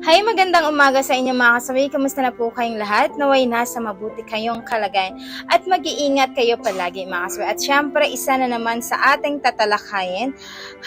Hi, magandang umaga sa inyo mga kasawi. Kamusta na po kayong lahat? Naway nasa mabuti kayong kalagayan at mag-iingat kayo palagi mga kasawi. At syempre, isa na naman sa ating tatalakayin.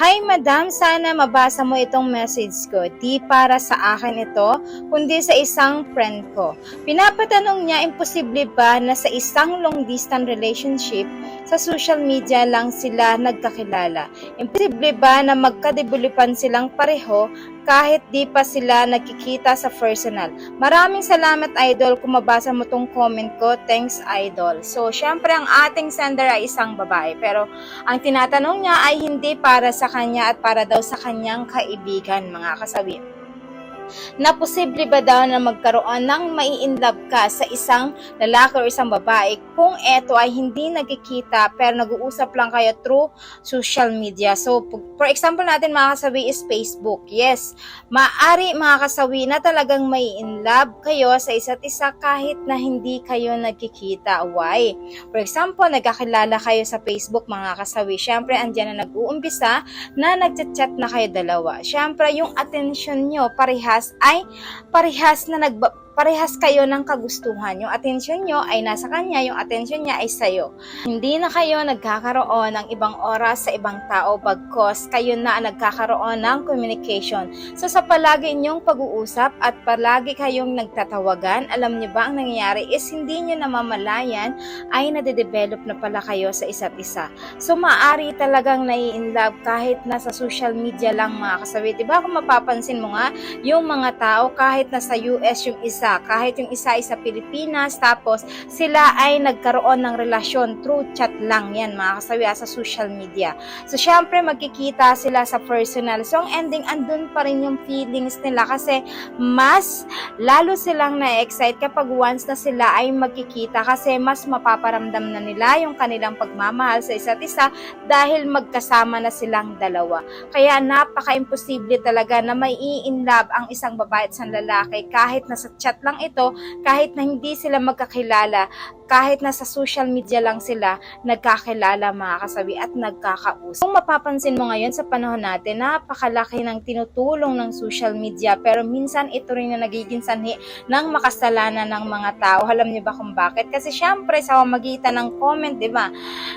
Hi, madam. Sana mabasa mo itong message ko. Di para sa akin ito, kundi sa isang friend ko. Pinapatanong niya, imposible ba na sa isang long-distance relationship, sa social media lang sila nagkakilala? Imposible ba na magkadebulipan silang pareho kahit di pa sila nagkikita sa personal. Maraming salamat idol kung mabasa mo tong comment ko. Thanks idol. So, syempre ang ating sender ay isang babae. Pero ang tinatanong niya ay hindi para sa kanya at para daw sa kanyang kaibigan mga kasabi na posible ba daw na magkaroon ng mai-inlove ka sa isang lalaki o isang babae kung eto ay hindi nagkikita pero nag-uusap lang kayo through social media. So, for example natin mga kasawi is Facebook. Yes, maari mga kasawi na talagang may in love kayo sa isa't isa kahit na hindi kayo nagkikita. Why? For example, nagkakilala kayo sa Facebook mga kasawi. Siyempre, andyan na nag-uumpisa na nagchat-chat na kayo dalawa. Siyempre, yung attention nyo parehas ay parehas na nagba parehas kayo ng kagustuhan. Yung atensyon nyo ay nasa kanya, yung atensyon niya ay sa'yo. Hindi na kayo nagkakaroon ng ibang oras sa ibang tao bagkos kayo na nagkakaroon ng communication. So sa palagi inyong pag-uusap at palagi kayong nagtatawagan, alam niyo ba ang nangyayari is hindi niyo namamalayan ay nade-develop na pala kayo sa isa't isa. So maari talagang nai-in love kahit nasa social media lang mga kasabi. Diba kung mapapansin mo nga, yung mga tao kahit nasa US yung isa isa, kahit yung isa ay sa Pilipinas, tapos sila ay nagkaroon ng relasyon through chat lang yan mga kasawi sa social media. So syempre magkikita sila sa personal. So ang ending andun pa rin yung feelings nila kasi mas lalo silang na-excite kapag once na sila ay magkikita kasi mas mapaparamdam na nila yung kanilang pagmamahal sa isa't isa dahil magkasama na silang dalawa. Kaya napaka-imposible talaga na may in love ang isang babae at isang lalaki kahit nasa chat chat lang ito, kahit na hindi sila magkakilala, kahit na sa social media lang sila nagkakilala mga kasabi at nagkakausap. Kung mapapansin mo ngayon sa panahon natin, napakalaki ng tinutulong ng social media pero minsan ito rin na nagiging sanhi ng makasalanan ng mga tao. Alam niyo ba kung bakit? Kasi syempre sa magitan ng comment, di ba?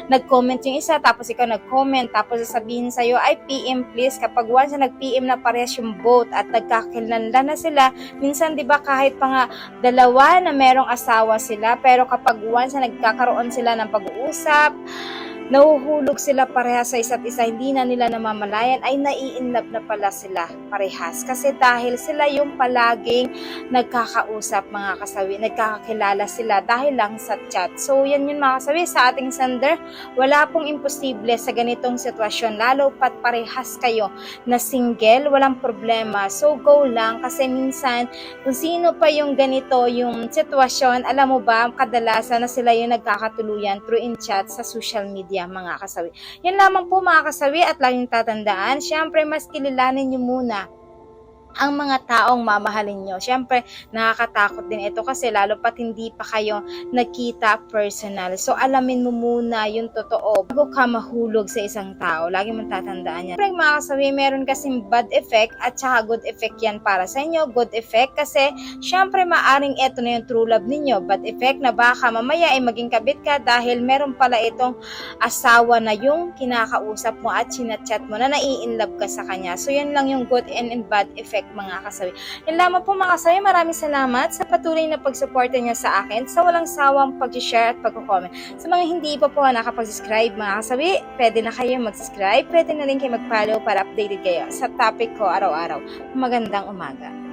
Nag-comment yung isa tapos ikaw nag-comment tapos sasabihin sa'yo ay PM please kapag once na nag-PM na parehas yung both at nagkakilala na sila, minsan di ba kahit pa nga dalawa na merong asawa sila pero kapag once na nagkakaroon sila ng pag-uusap, nahuhulog sila parehas sa isa't isa, hindi na nila namamalayan, ay nai-inlove na pala sila parehas. Kasi dahil sila yung palaging nagkakausap mga kasawi, nagkakakilala sila dahil lang sa chat. So yan yun mga kasawi, sa ating sender, wala pong imposible sa ganitong sitwasyon, lalo pat parehas kayo na single, walang problema. So go lang kasi minsan, kung sino pa yung ganito, yung sitwasyon, alam mo ba, kadalasan na sila yung nagkakatuluyan through in chat sa social media media mga kasawi. Yan lamang po mga kasawi at laging tatandaan, syempre mas kililanin nyo muna ang mga taong mamahalin nyo. Siyempre, nakakatakot din ito kasi lalo pat hindi pa kayo nakita personal. So, alamin mo muna yung totoo bago ka mahulog sa isang tao. Lagi mong tatandaan yan. Siyempre, mga kasabi, meron kasing bad effect at saka good effect yan para sa inyo. Good effect kasi, siyempre, maaring ito na yung true love ninyo. Bad effect na baka mamaya ay maging kabit ka dahil meron pala itong asawa na yung kinakausap mo at sinachat mo na nai-inlove ka sa kanya. So, yan lang yung good and, and bad effect mga kasawi. Yan lamang po mga kasawi, maraming salamat sa patuloy na pagsuporta niya sa akin sa walang sawang pag-share at pag-comment. Sa mga hindi pa po nakapag-subscribe mga kasawi, pwede na kayo mag-subscribe, pwede na rin kayo mag-follow para updated kayo sa topic ko araw-araw. Magandang umaga.